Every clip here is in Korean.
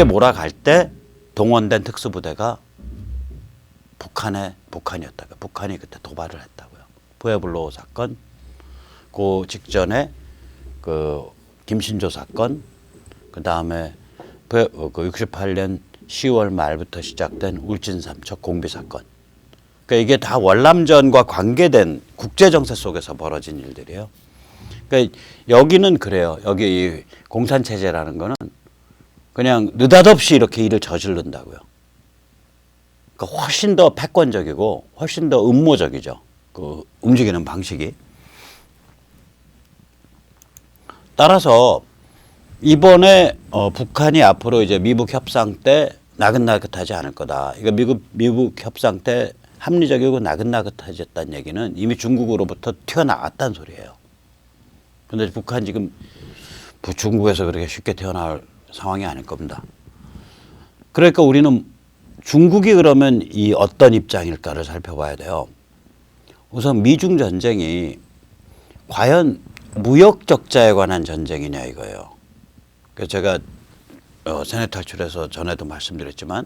그때 몰아갈 때 동원된 특수부대가 북한에 북한이었다고 북한이 그때 도발을 했다고요. 부에블로 사건, 그 직전에 그 김신조 사건, 그 다음에 그 68년 10월 말부터 시작된 울진 삼척 공비 사건. 그러니까 이게 다 월남전과 관계된 국제 정세 속에서 벌어진 일들이에요. 그러니까 여기는 그래요. 여기 이 공산 체제라는 거는 그냥 느닷없이 이렇게 일을 저지른다고요. 그러니까 훨씬 더 패권적이고 훨씬 더 음모적이죠. 그 움직이는 방식이. 따라서 이번에 어, 북한이 앞으로 이제 미북 협상 때 나긋나긋하지 않을 거다. 이거 미국 미북 협상 때 합리적이고 나긋나긋해졌다는 얘기는 이미 중국으로부터 튀어나왔다는 소리예요. 근데 북한 지금 부- 중국에서 그렇게 쉽게 태어날 상황이 아닐 겁니다. 그러니까 우리는 중국이 그러면 이 어떤 입장일까를 살펴봐야 돼요. 우선 미중 전쟁이 과연 무역 적자에 관한 전쟁이냐 이거예요. 제가 어, 세뇌 탈출에서 전에도 말씀드렸지만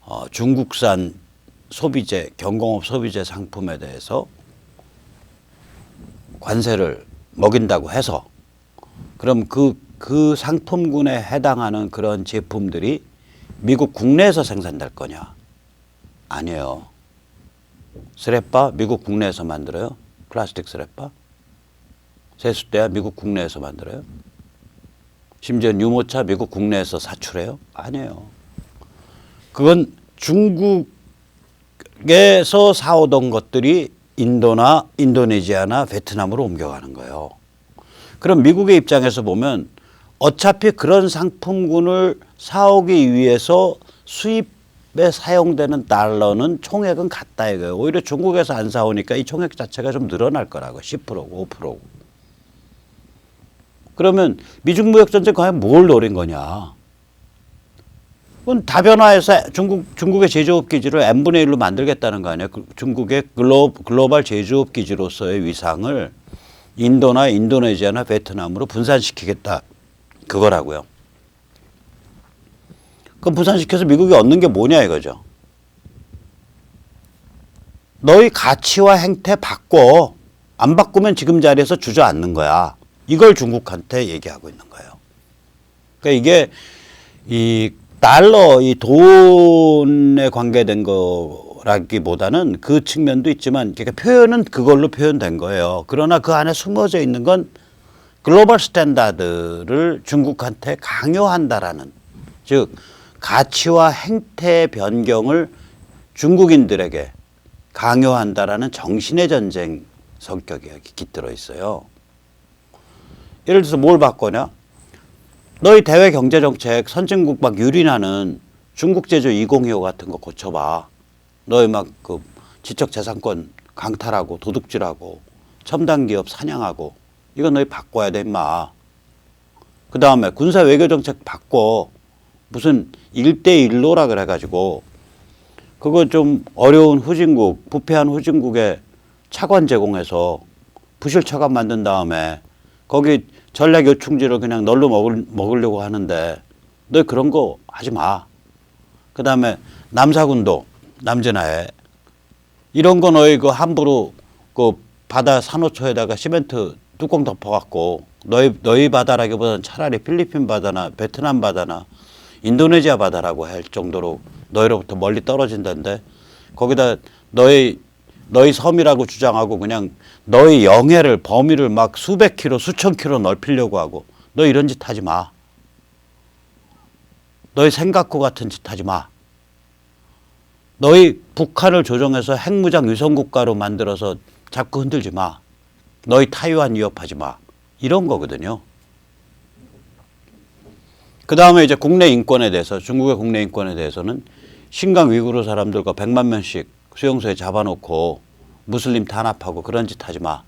어, 중국산 소비재 경공업 소비재 상품에 대해서 관세를 먹인다고 해서 그럼 그, 그 상품군에 해당하는 그런 제품들이 미국 국내에서 생산될 거냐? 아니에요. 스레빠 미국 국내에서 만들어요? 플라스틱 스레빠? 세숫대야 미국 국내에서 만들어요? 심지어 유모차 미국 국내에서 사출해요? 아니에요. 그건 중국에서 사오던 것들이 인도나 인도네시아나 베트남으로 옮겨가는 거예요. 그럼 미국의 입장에서 보면 어차피 그런 상품군을 사오기 위해서 수입에 사용되는 달러는 총액은 같다 이거예요. 오히려 중국에서 안 사오니까 이 총액 자체가 좀 늘어날 거라고 10%고 5%고. 그러면 미중 무역 전쟁 과연 뭘 노린 거냐? 그건 다변화해서 중국 중국의 제조업 기지를 n 분의 1로 만들겠다는 거 아니에요? 그 중국의 글로, 글로벌 제조업 기지로서의 위상을 인도나 인도네시아나 베트남으로 분산시키겠다 그거라고요. 그럼 분산시켜서 미국이 얻는 게 뭐냐 이거죠. 너희 가치와 행태 바꿔 안 바꾸면 지금 자리에서 주저앉는 거야. 이걸 중국한테 얘기하고 있는 거예요. 그러니까 이게 이 달러 이 돈에 관계된 거라기보다는 그 측면도 있지만 그러니까 표현은 그걸로 표현된 거예요. 그러나 그 안에 숨어져 있는 건 글로벌 스탠다드를 중국한테 강요한다라는 즉 가치와 행태 변경을 중국인들에게 강요한다라는 정신의 전쟁 성격이 깃들어 있어요. 예를 들어서 뭘 바꿔냐? 너희 대외 경제 정책 선진국 막 유린하는 중국 제조 2025 같은 거 고쳐봐. 너희 막 그 지적 재산권 강탈하고 도둑질하고 첨단 기업 사냥하고 이거 너희 바꿔야 돼 임마. 그 다음에 군사 외교 정책 바꿔. 무슨 일대일로라 그래가지고 그거 좀 어려운 후진국, 부패한 후진국에 차관 제공해서 부실 차관 만든 다음에 거기 전략 요충지를 그냥 널로 먹을, 먹으려고 하는데 너 그런 거 하지 마. 그 다음에 남사군도 남진아에 이런 거 너희 그 함부로 그 바다 산호초에다가 시멘트 뚜껑 덮어갖고 너희 너희 바다라기보다는 차라리 필리핀 바다나 베트남 바다나 인도네시아 바다라고 할 정도로 너희로부터 멀리 떨어진다는데 거기다 너희 너희 섬이라고 주장하고 그냥 너희 영해를 범위를 막 수백 킬로 수천 킬로 넓히려고 하고 너 이런 짓 하지 마. 너희 생각과 같은 짓 하지 마. 너희 북한을 조정해서 핵무장 위성 국가로 만들어서 자꾸 흔들지 마. 너희 타이완 위협하지 마. 이런 거거든요. 그 다음에 이제 국내 인권에 대해서 중국의 국내 인권에 대해서는 신강 위구르 사람들과 100만 명씩 수용소에 잡아놓고 무슬림 탄압하고 그런 짓 하지 마.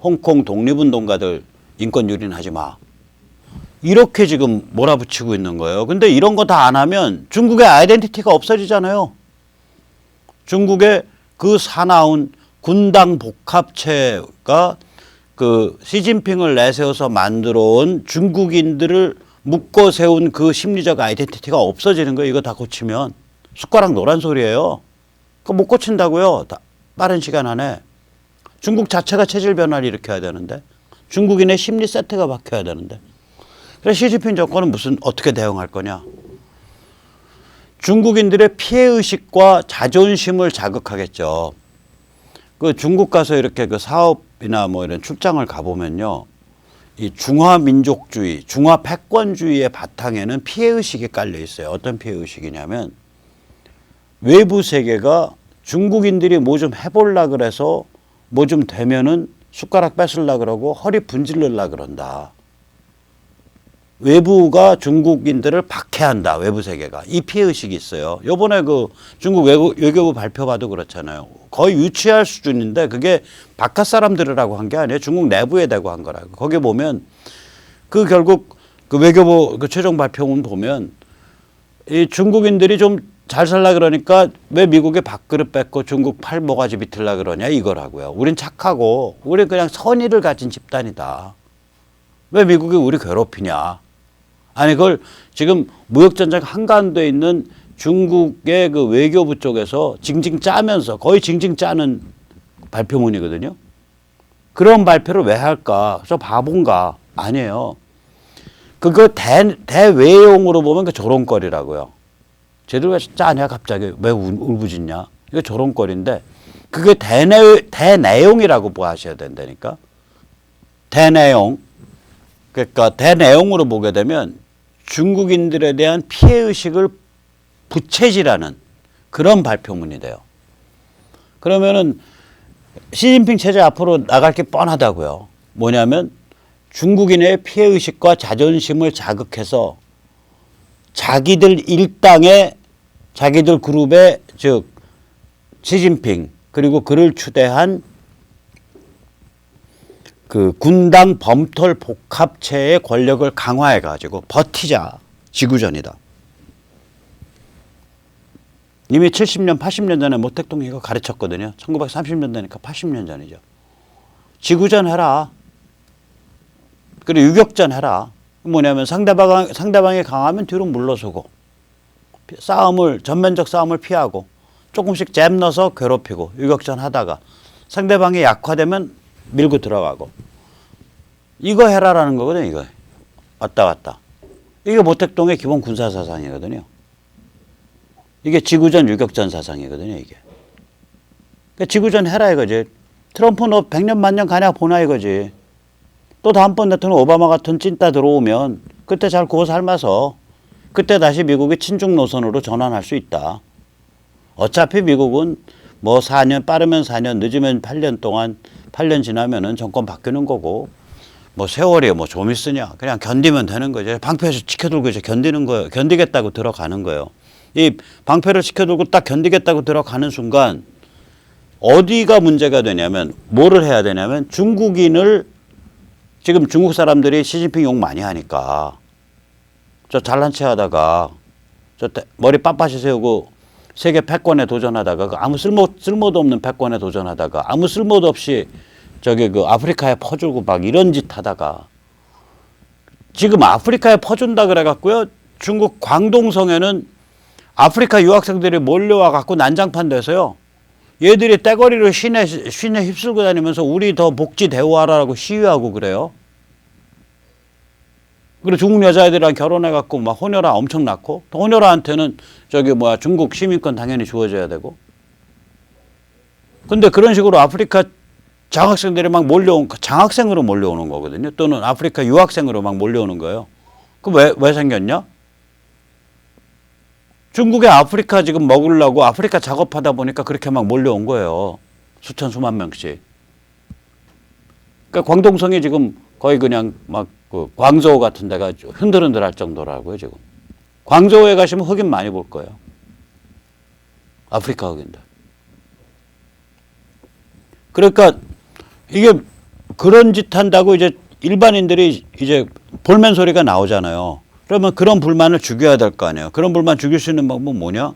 홍콩 독립운동가들 인권 유린하지 마. 이렇게 지금 몰아붙이고 있는 거예요. 근데 이런 거 다 안 하면 중국의 아이덴티티가 없어지잖아요. 중국의 그 사나운 군당 복합체가 그 시진핑을 내세워서 만들어 온 중국인들을 묶어 세운 그 심리적 아이덴티티가 없어지는 거예요. 이거 다 고치면 숟가락 노란 소리예요. 그거 못 고친다고요. 다 빠른 시간 안에 중국 자체가 체질 변화를 일으켜야 되는데 중국인의 심리 세트가 바뀌어야 되는데 그래서 시진핑 정권은 무슨 어떻게 대응할 거냐? 중국인들의 피해 의식과 자존심을 자극하겠죠. 그 중국 가서 이렇게 그 사업이나 뭐 이런 출장을 가보면요. 이 중화 민족주의, 중화 패권주의의 바탕에는 피해 의식이 깔려 있어요. 어떤 피해 의식이냐면 외부 세계가 중국인들이 뭐 좀 해볼라 그래서 뭐 좀 되면은 숟가락 뺏을라 그러고 허리 분질르려 그런다. 외부가 중국인들을 박해한다. 외부 세계가 이 피해 의식이 있어요. 요번에 그 중국 외교, 외교부 발표 봐도 그렇잖아요. 거의 유치할 수준인데 그게 바깥 사람들이라고 한 게 아니에요. 중국 내부에 대고 한 거라고. 거기 보면 그 결국 그 외교부 그 최종 발표문 보면 이 중국인들이 좀 잘 살라 그러니까 왜 미국의 밥그릇 뺏고 중국 팔 모가지 비틀라 그러냐 이거라고요. 우린 착하고 우리 그냥 선의를 가진 집단이다. 왜 미국이 우리 괴롭히냐? 아니 그걸 지금 무역전쟁 한가운데 있는 중국의 그 외교부 쪽에서 징징 짜면서 거의 징징 짜는 발표문이거든요. 그런 발표를 왜 할까? 저 바본가? 아니에요. 그거 대, 대외용으로 보면 그 조롱거리라고요. 쟤들 왜 짜냐 갑자기 왜 울- 울부짖냐? 이거 조롱거리인데 그게 대내 대내용이라고 보아셔야 된다니까. 대내용. 그러니까 대내용으로 보게 되면 중국인들에 대한 피해 의식을 부채질하는 그런 발표문이 돼요. 그러면은 시진핑 체제 앞으로 나갈 게 뻔하다고요. 뭐냐면 중국인의 피해 의식과 자존심을 자극해서 자기들 일당의 자기들 그룹의 즉 시진핑 그리고 그를 추대한 그 군당 범털 복합체의 권력을 강화해 가지고 버티자 지구전이다. 이미 70년, 80년 전에 모 대통령이 이거 가르쳤거든요. 1930년 되니까 80년 전이죠. 지구전 해라. 그리고 유격전 해라. 뭐냐면 상대방 상대방이 강하면 뒤로 물러서고 피- 싸움을 전면적 싸움을 피하고 조금씩 잽 넣어서 괴롭히고 유격전 하다가 상대방이 약화되면 밀고 들어가고 이거 해라라는 거거든요. 이거 왔다 갔다. 이게 모택동의 기본 군사 사상이거든요. 이게 지구전 유격전 사상이거든요. 이게. 그러니까 지구전 해라 이거지. 트럼프 너 100년 만년 가냐 보나 이거지. 또 다음번 대통령 오바마 같은 찐따 들어오면 그때 잘 구워 삶아서 그때 다시 미국이 친중 노선으로 전환할 수 있다. 어차피 미국은 뭐 4년 빠르면 4년 늦으면 8년 동안 8년 지나면은 정권 바뀌는 거고 뭐 세월이 뭐 좀 있으냐 그냥 견디면 되는 거죠. 방패에서 지켜들고 이제 견디는 거예요. 견디겠다고 들어가는 거예요. 이 방패를 지켜들고 딱 견디겠다고 들어가는 순간 어디가 문제가 되냐면 뭐를 해야 되냐면 중국인을 지금 중국 사람들이 시진핑 욕 많이 하니까 저 잘난 체 하다가 저 때- 머리 빳빳이 세우고 세계 패권에 도전하다가 그 아무 쓸모 쓸모도 없는 패권에 도전하다가 아무 쓸모도 없이 저기 그 아프리카에 퍼주고 막 이런 짓 하다가 지금 아프리카에 퍼준다 그래 갖고요 중국 광동성에는 아프리카 유학생들이 몰려와 갖고 난장판 돼서요 얘들이 떼거리로 시내 시내 휩쓸고 다니면서 우리 더 복지 대우하라고 시위하고 그래요. 그리고 중국 여자애들이랑 결혼해 갖고 막 혼혈아 엄청 낳고 또 혼혈아한테는 저기 뭐야 중국 시민권 당연히 주어져야 되고. 근데 그런 식으로 아프리카 장학생들이 막 몰려온 그 장학생으로 몰려오는 거거든요. 또는 아프리카 유학생으로 막 몰려오는 거예요. 그왜왜 생겼냐? 중국에 아프리카 지금 먹으려고 아프리카 작업하다 보니까 그렇게 막 몰려온 거예요. 수천 수만 명씩. 그러니까 광동성이 지금 거의 그냥 막 그 광저우 같은 데가 흔들흔들할 정도라고요, 지금. 광저우에 가시면 흑인 많이 볼 거예요. 아프리카 흑인들. 그러니까 이게 그런 짓 한다고 이제 일반인들이 이제 볼멘 소리가 나오잖아요. 그러면 그런 불만을 죽여야 될 거 아니에요. 그런 불만 죽일 수 있는 방법은 뭐냐?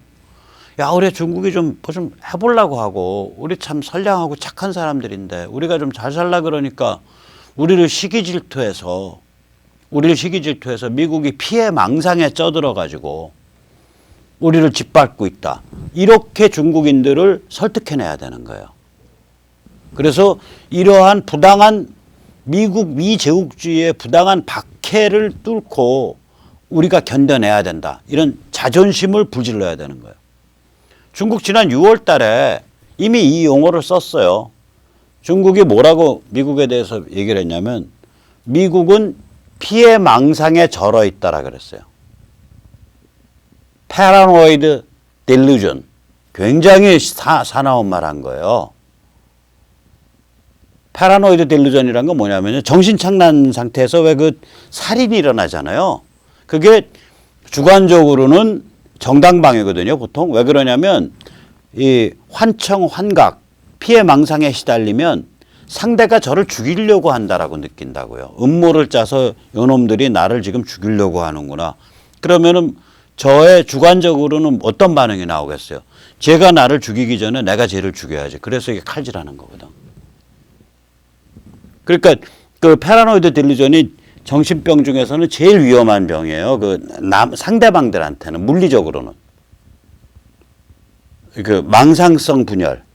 야, 우리 중국이 좀, 뭐 좀 해보려고 하고, 우리 참 선량하고 착한 사람들인데, 우리가 좀 잘 살라 그러니까, 우리를 시기 질투해서, 우리를 시기 질투해서 미국이 피해 망상에 쩌들어 가지고 우리를 짓밟고 있다. 이렇게 중국인들을 설득해내야 되는 거예요. 그래서 이러한 부당한 미국 미제국주의의 부당한 박해를 뚫고 우리가 견뎌내야 된다. 이런 자존심을 불질러야 되는 거예요. 중국 지난 6월 달에 이미 이 용어를 썼어요. 중국이 뭐라고 미국에 대해서 얘기를 했냐면 미국은 피해 망상에 절어 있다라 그랬어요. 패러노이드 딜루전. 굉장히 사, 사나운 말 한 거예요. 패러노이드 딜루전이란 건 뭐냐면요. 정신착란 상태에서 왜 그 살인이 일어나잖아요. 그게 주관적으로는 정당방위거든요. 보통. 왜 그러냐면 이 환청, 환각, 피해 망상에 시달리면 상대가 저를 죽이려고 한다라고 느낀다고요. 음모를 짜서 요놈들이 나를 지금 죽이려고 하는구나. 그러면은 저의 주관적으로는 어떤 반응이 나오겠어요? 제가 나를 죽이기 전에 내가 쟤를 죽여야지. 그래서 이게 칼질하는 거거든. 그러니까 그 패러노이드 딜루전이 정신병 중에서는 제일 위험한 병이에요. 그 남, 상대방들한테는 물리적으로는. 그 망상성 분열.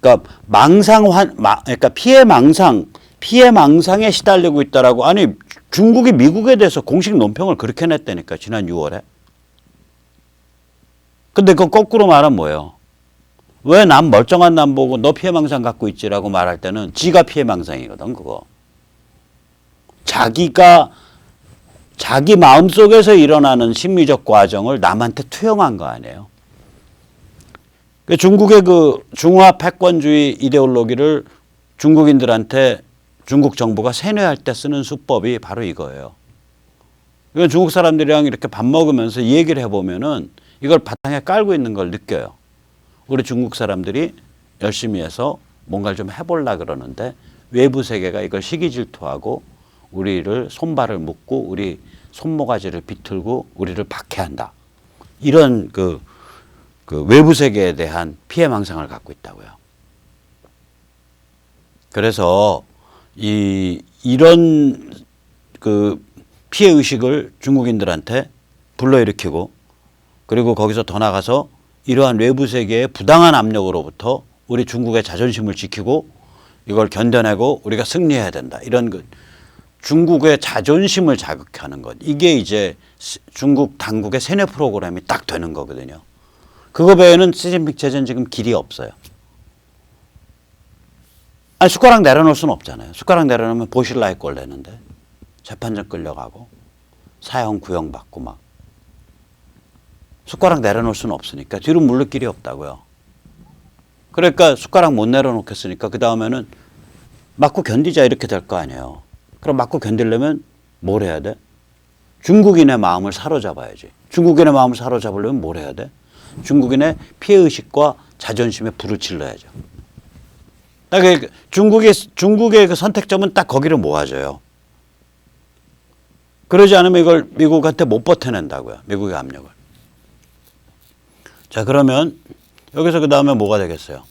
그러니까 망상 환, 마, 그러니까 피해 망상, 피해 망상에 시달리고 있다라고 아니 중국이 미국에 대해서 공식 논평을 그렇게 냈다니까 지난 6월에. 근데 그 거꾸로 말하면 뭐예요? 왜 남 멀쩡한 남 보고 너 피해 망상 갖고 있지라고 말할 때는 지가 피해 망상이거든 그거. 자기가 자기 마음속에서 일어나는 심리적 과정을 남한테 투영한 거 아니에요. 그 중국의 그 중화 패권주의 이데올로기를 중국인들한테 중국 정부가 세뇌할 때 쓰는 수법이 바로 이거예요. 이건 중국 사람들이랑 이렇게 밥 먹으면서 이 얘기를 해보면은 이걸 바탕에 깔고 있는 걸 느껴요. 우리 중국 사람들이 열심히 해서 뭔가를 좀 해볼라 그러는데 외부 세계가 이걸 시기 질투하고 우리를 손발을 묶고 우리 손모가지를 비틀고 우리를 박해한다. 이런 그, 그 외부 세계에 대한 피해 망상을 갖고 있다고요. 그래서 이 이런 그 피해 의식을 중국인들한테 불러일으키고 그리고 거기서 더 나가서 이러한 외부 세계의 부당한 압력으로부터 우리 중국의 자존심을 지키고 이걸 견뎌내고 우리가 승리해야 된다. 이런 그 중국의 자존심을 자극하는 것. 이게 이제 중국 당국의 세뇌 프로그램이 딱 되는 거거든요. 그거 외에는 시진핑 체제는 지금 길이 없어요. 아니 숟가락 내려놓을 수는 없잖아요. 숟가락 내려놓으면 보실라의 꼴 내는데 재판전 끌려가고 사형 구형받고 막 숟가락 내려놓을 수는 없으니까 뒤로 물릴 길이 없다고요. 그러니까 숟가락 못 내려놓겠으니까 그 다음에는 맞고 견디자 이렇게 될 거 아니에요. 그럼 맞고 견디려면 뭘 해야 돼? 중국인의 마음을 사로잡아야지. 중국인의 마음을 사로잡으려면 뭘 해야 돼? 중국인의 피해의식과 자존심에 불을 질러야죠. 딱그 중국의, 중국의 그 선택점은 딱 거기를 모아줘요. 그러지 않으면 이걸 미국한테 못 버텨낸다고요. 미국의 압력을. 자, 그러면 여기서 그 다음에 뭐가 되겠어요?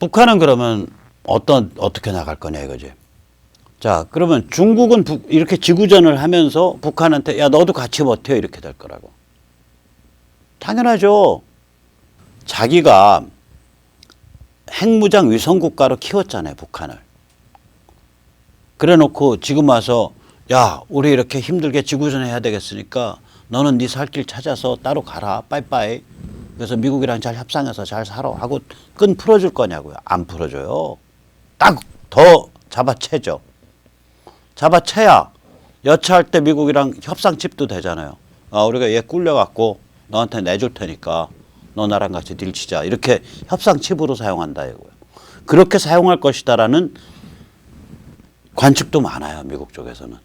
북한은 그러면 어떤, 어떻게 나갈 거냐 이거지. 자, 그러면 중국은 북, 이렇게 지구전을 하면서 북한한테 야, 너도 같이 버텨 이렇게 될 거라고. 당연하죠. 자기가 핵무장 위성 국가로 키웠잖아요, 북한을. 그래 놓고 지금 와서 야, 우리 이렇게 힘들게 지구전 해야 되겠으니까 너는 네 살길 찾아서 따로 가라. 빠이빠이. 그래서 미국이랑 잘 협상해서 잘 살아 하고 끈 풀어줄 거냐고요. 안 풀어줘요. 딱 더 잡아채죠. 잡아채야 여차할 때 미국이랑 협상집도 되잖아요. 아, 우리가 얘 꿀려갖고 너한테 내줄 테니까 너 나랑 같이 딜치자. 이렇게 협상 칩으로 사용한다 이거예요. 그렇게 사용할 것이다라는 관측도 많아요. 미국 쪽에서는.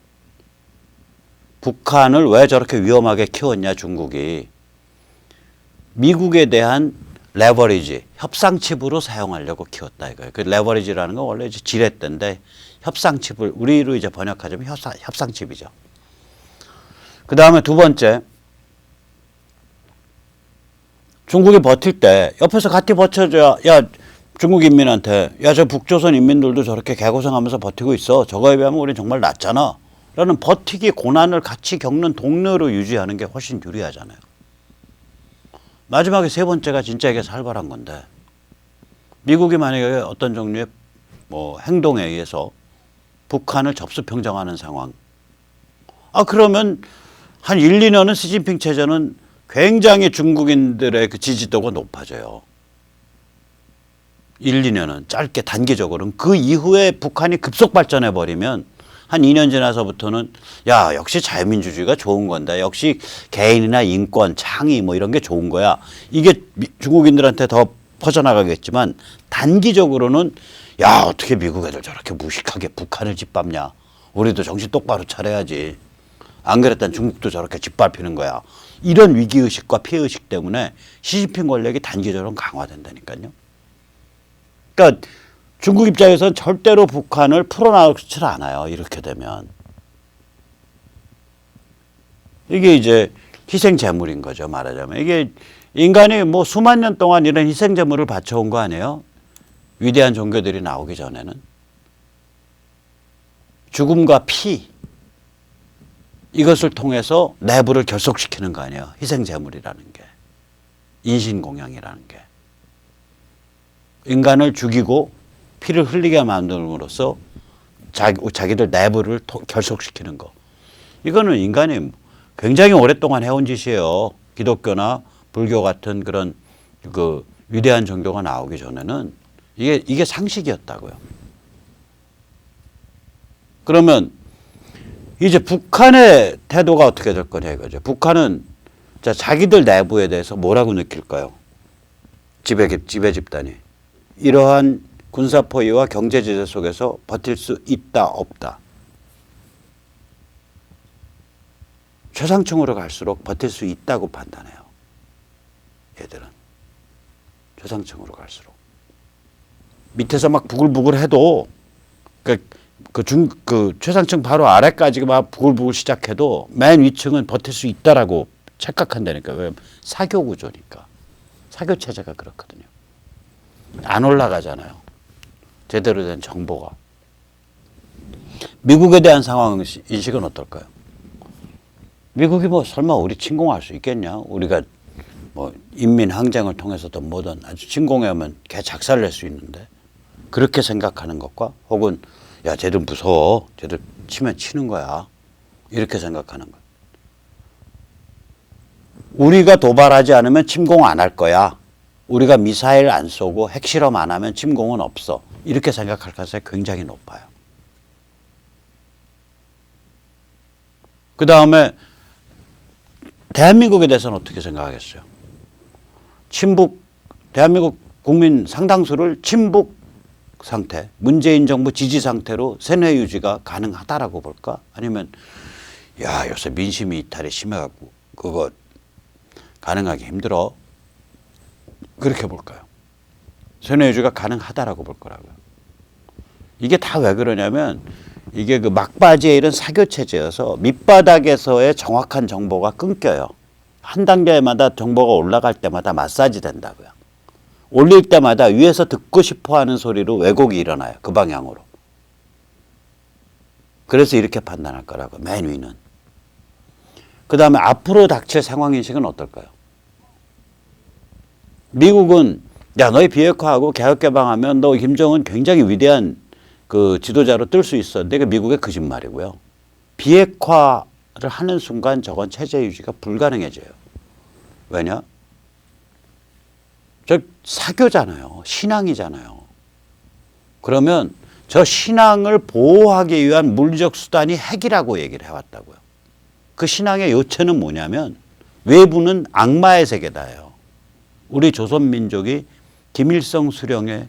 북한을 왜 저렇게 위험하게 키웠냐 중국이. 미국에 대한 레버리지, 협상칩으로 사용하려고 키웠다 이거예요. 그 레버리지라는 건 원래 이제 지렛대인데 협상칩을 우리로 이제 번역하자면 협상, 협상칩이죠. 그 다음에 두 번째, 중국이 버틸 때 옆에서 같이 버텨줘야 야 중국 인민한테 야 저 북조선 인민들도 저렇게 개고생하면서 버티고 있어. 저거에 비하면 우리 정말 낫잖아. 라는 버티기 고난을 같이 겪는 동료로 유지하는 게 훨씬 유리하잖아요. 마지막에 세 번째가 진짜 이게 살벌한 건데 미국이 만약에 어떤 종류의 뭐 행동에 의해서 북한을 접수 평정하는 상황. 아 그러면 한 1, 2년은 시진핑 체제는 굉장히 중국인들의 그 지지도가 높아져요. 1, 2년은 짧게 단기적으로는 그 이후에 북한이 급속 발전해 버리면 한 2년 지나서부터는 야 역시 자유민주주의가 좋은 건데 역시 개인이나 인권 창의 뭐 이런 게 좋은 거야. 이게 미- 중국인들한테 더 퍼져나가겠지만 단기적으로는 야 어떻게 미국 애들 저렇게 무식하게 북한을 짓밟냐. 우리도 정신 똑바로 차려야지. 안 그랬단 중국도 저렇게 짓밟히는 거야 이런 위기의식과 피해의식 때문에 시진핑 권력이 단기적으로 강화된다니까요 그러니까 중국 입장에서는 절대로 북한을 풀어나오질 않아요. 이렇게 되면. 이게 이제 희생 제물인 거죠. 말하자면. 이게 인간이 뭐 수만 년 동안 이런 희생 제물을 바쳐온 거 아니에요? 위대한 종교들이 나오기 전에는. 죽음과 피. 이것을 통해서 내부를 결속시키는 거 아니에요? 희생 제물이라는 게. 인신공양이라는 게. 인간을 죽이고 피를 흘리게 만듦으로써 자기, 자기들 내부를 토- 결속시키는 거. 이거는 인간이 굉장히 오랫동안 해온 짓이에요. 기독교나 불교 같은 그런 그 위대한 종교가 나오기 전에는 이게, 이게 상식이었다고요. 그러면 이제 북한의 태도가 어떻게 될 거냐 이거죠. 북한은 자, 자기들 내부에 대해서 뭐라고 느낄까요? 지배, 지배 집단이. 이러한 군사 포위와 경제 제재 속에서 버틸 수 있다 없다. 최상층으로 갈수록 버틸 수 있다고 판단해요. 얘들은 최상층으로 갈수록 밑에서 막 부글부글 해도 그 중 그 최상층 바로 아래까지 막 부글부글 시작해도 맨 위층은 버틸 수 있다라고 착각한다니까 왜 사교 구조니까 사교 체제가 그렇거든요. 안 올라가잖아요. 제대로 된 정보가. 미국에 대한 상황 인식은 어떨까요? 미국이 뭐 설마 우리 침공할 수 있겠냐? 우리가 뭐 인민 항쟁을 통해서든 뭐든 아주 침공하면 개 작살 낼 수 있는데 그렇게 생각하는 것과 혹은 야 쟤들 무서워. 쟤들 치면 치는 거야. 이렇게 생각하는 것 우리가 도발하지 않으면 침공 안 할 거야. 우리가 미사일 안 쏘고 핵실험 안 하면 침공은 없어. 이렇게 생각할 가능성이 굉장히 높아요. 그 다음에 대한민국에 대해서는 어떻게 생각하겠어요? 친북 대한민국 국민 상당수를 친북 상태, 문재인 정부 지지 상태로 세뇌 유지가 가능하다라고 볼까? 아니면 야 요새 민심이 이탈이 심해갖고 그거 가능하기 힘들어 그렇게 볼까요? 세뇌 유지가 가능하다라고 볼 거라고요. 이게 다 왜 그러냐면 이게 그 막바지에 이런 사교 체제여서 밑바닥에서의 정확한 정보가 끊겨요. 한 단계마다 정보가 올라갈 때마다 마사지 된다고요. 올릴 때마다 위에서 듣고 싶어 하는 소리로 왜곡이 일어나요. 그 방향으로. 그래서 이렇게 판단할 거라고, 맨 위는. 그 다음에 앞으로 닥칠 상황인식은 어떨까요? 미국은, 야, 너희 비핵화하고 개혁개방하면 너 김정은 굉장히 위대한 그 지도자로 뜰 수 있어. 근데 그 미국의 거짓말이고요. 비핵화를 하는 순간 저건 체제 유지가 불가능해져요. 왜냐? 저 사교잖아요. 신앙이잖아요. 그러면 저 신앙을 보호하기 위한 물리적 수단이 핵이라고 얘기를 해왔다고요. 그 신앙의 요체는 뭐냐면 외부는 악마의 세계다예요. 우리 조선 민족이 김일성 수령의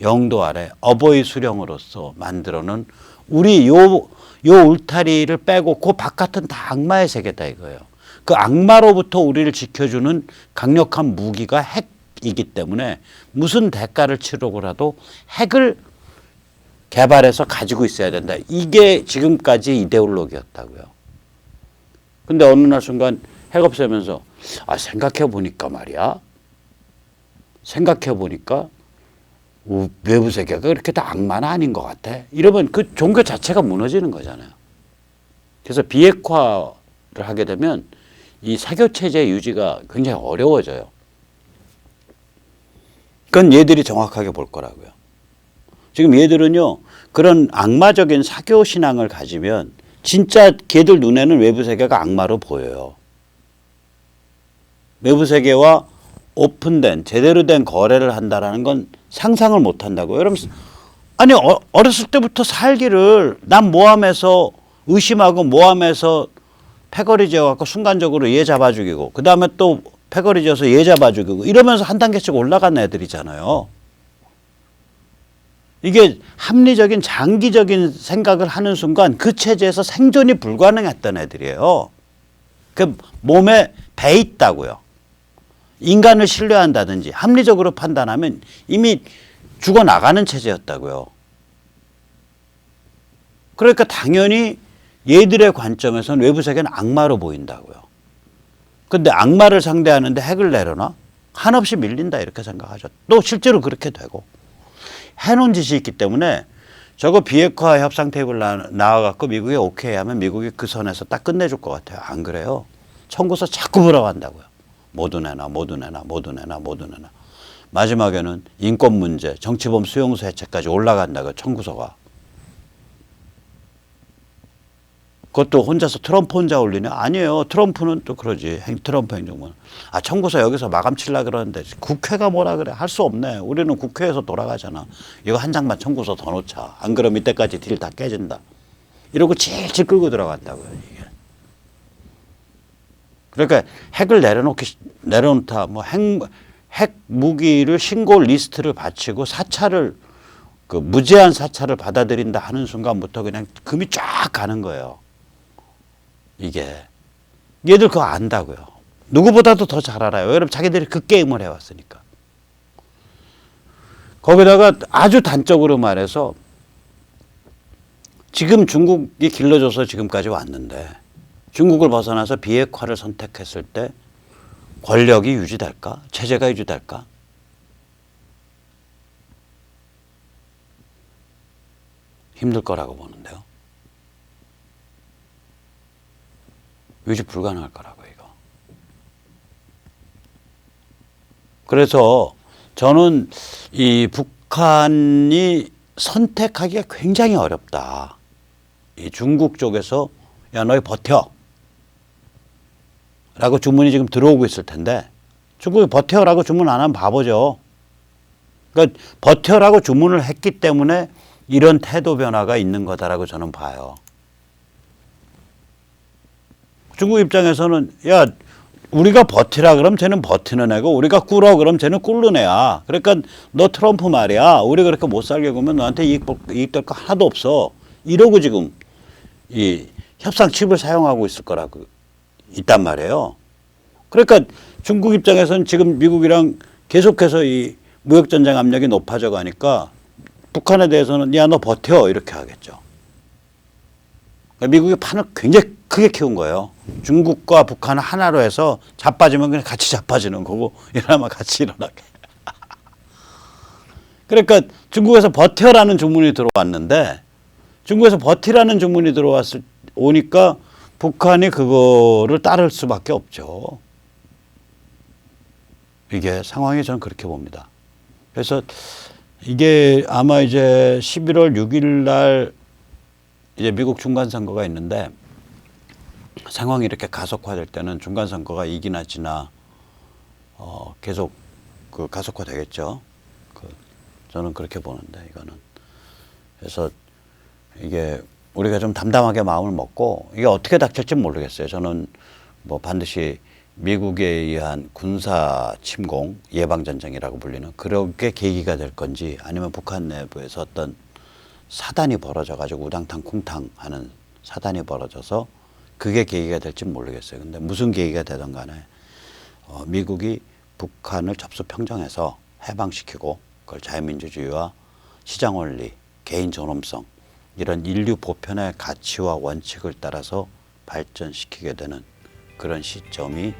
영도 아래 어버이 수령으로서 만들어놓은 우리 요, 요 울타리를 빼고 그 바깥은 다 악마의 세계다 이거예요. 그 악마로부터 우리를 지켜주는 강력한 무기가 핵 이기 때문에 무슨 대가를 치르고라도 핵을 개발해서 가지고 있어야 된다. 이게 지금까지 이데올로기였다고요. 근데 어느 날 순간 핵 없애면서 아 생각해 보니까 말이야. 생각해 보니까 우- 외부 세계가 그렇게 다 악마는 아닌 것 같아. 이러면 그 종교 자체가 무너지는 거잖아요. 그래서 비핵화를 하게 되면 이 사교 체제 유지가 굉장히 어려워져요. 그건 얘들이 정확하게 볼 거라고요. 지금 얘들은요 그런 악마적인 사교 신앙을 가지면 진짜 걔들 눈에는 외부 세계가 악마로 보여요. 외부 세계와 오픈된 제대로 된 거래를 한다라는 건 상상을 못 한다고요. 여러분 아니 어, 어렸을 때부터 살기를 난 모함해서 의심하고 모함해서 패거리 지어갖고 순간적으로 얘 잡아 죽이고 그 다음에 또 패거리 지어서 얘 잡아 죽이고 이러면서 한 단계씩 올라간 애들이잖아요. 이게 합리적인 장기적인 생각을 하는 순간 그 체제에서 생존이 불가능했던 애들이에요. 그 몸에 배 있다고요. 인간을 신뢰한다든지 합리적으로 판단하면 이미 죽어 나가는 체제였다고요. 그러니까 당연히 얘들의 관점에서는 외부 세계는 악마로 보인다고요. 근데 악마를 상대하는데 핵을 내려놔? 한없이 밀린다 이렇게 생각하죠. 또 실제로 그렇게 되고 해놓은 짓이 있기 때문에 저거 비핵화 협상 테이블 나- 나와갖고 미국이 오케이 하면 미국이 그 선에서 딱 끝내줄 것 같아요. 안 그래요? 청구서 자꾸 물어간다고요. 모두 내놔, 모두 내놔, 모두 내놔, 모두 내놔. 마지막에는 인권 문제, 정치범 수용소 해체까지 올라간다고요. 청구서가. 그것도 혼자서 트럼프 혼자 올리냐? 아니에요. 트럼프는 또 그러지. 행, 트럼프 행정부는. 아, 청구서 여기서 마감 칠라 그러는데 국회가 뭐라 그래? 할 수 없네. 우리는 국회에서 돌아가잖아. 이거 한 장만 청구서 더 놓자. 안 그러면 이때까지 딜 다 깨진다. 이러고 질질 끌고 들어간다고요, 이게. 그러니까 핵을 내려놓기, 내려놓다, 뭐 핵, 핵 무기를 신고 리스트를 바치고 사찰을 그 무제한 사찰을 받아들인다 하는 순간부터 그냥 금이 쫙 가는 거예요. 이게 얘들 그거 안다고요. 누구보다도 더 잘 알아요. 여러분 자기들이 그 게임을 해왔으니까. 거기다가 아주 단적으로 말해서 지금 중국이 길러줘서 지금까지 왔는데 중국을 벗어나서 비핵화를 선택했을 때 권력이 유지될까? 체제가 유지될까? 힘들 거라고 보는데요. 유지 불가능할 거라고 이거. 그래서 저는 이 북한이 선택하기가 굉장히 어렵다. 이 중국 쪽에서 야 너희 버텨. 라고 주문이 지금 들어오고 있을 텐데 중국이 버텨라고 주문 안 하면 바보죠. 그러니까 버텨라고 주문을 했기 때문에 이런 태도 변화가 있는 거다라고 저는 봐요. 중국 입장에서는 야 우리가 버티라 그럼 쟤는 버티는 애고 우리가 꿇어 그럼 쟤는 꿇는 애야. 그러니까 너 트럼프 말이야. 우리 그렇게 못 살게 구면 너한테 이익 볼- 이익될 거 하나도 없어. 이러고 지금 이 협상 칩을 사용하고 있을 거라고 있단 말이에요. 그러니까 중국 입장에서는 지금 미국이랑 계속해서 이 무역 전쟁 압력이 높아져 가니까 북한에 대해서는 야 너 버텨 이렇게 하겠죠. 그러니까 미국이 판을 굉장히 크게 키운 거예요. 중국과 북한을 하나로 해서 자빠지면 그냥 같이 자빠지는 거고 일어나면 같이 일어나게. 그러니까 중국에서 버텨라는 주문이 들어왔는데 중국에서 버티라는 주문이 들어왔을 오니까 북한이 그거를 따를 수밖에 없죠. 이게 상황이 저는 그렇게 봅니다. 그래서 이게 아마 이제 11월 6일 날 이제 미국 중간 선거가 있는데 상황이 이렇게 가속화될 때는 중간 선거가 이기나 지나 어 계속 그 가속화 되겠죠. 그 저는 그렇게 보는데 이거는 그래서 이게 우리가 좀 담담하게 마음을 먹고 이게 어떻게 닥칠지 모르겠어요. 저는 뭐 반드시 미국에 의한 군사 침공 예방 전쟁이라고 불리는 그렇게 계기가 될 건지 아니면 북한 내부에서 어떤 사단이 벌어져 가지고 우당탕 쿵탕 하는 사단이 벌어져서 그게 계기가 될지 모르겠어요. 근데 무슨 계기가 되든 간에 어, 미국이 북한을 접수 평정해서 해방시키고 그걸 자유민주주의와 시장 원리, 개인 존엄성 이런 인류 보편의 가치와 원칙을 따라서 발전시키게 되는 그런 시점이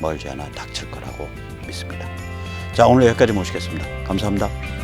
멀지 않아 닥칠 거라고 믿습니다. 자, 오늘 여기까지 모시겠습니다. 감사합니다.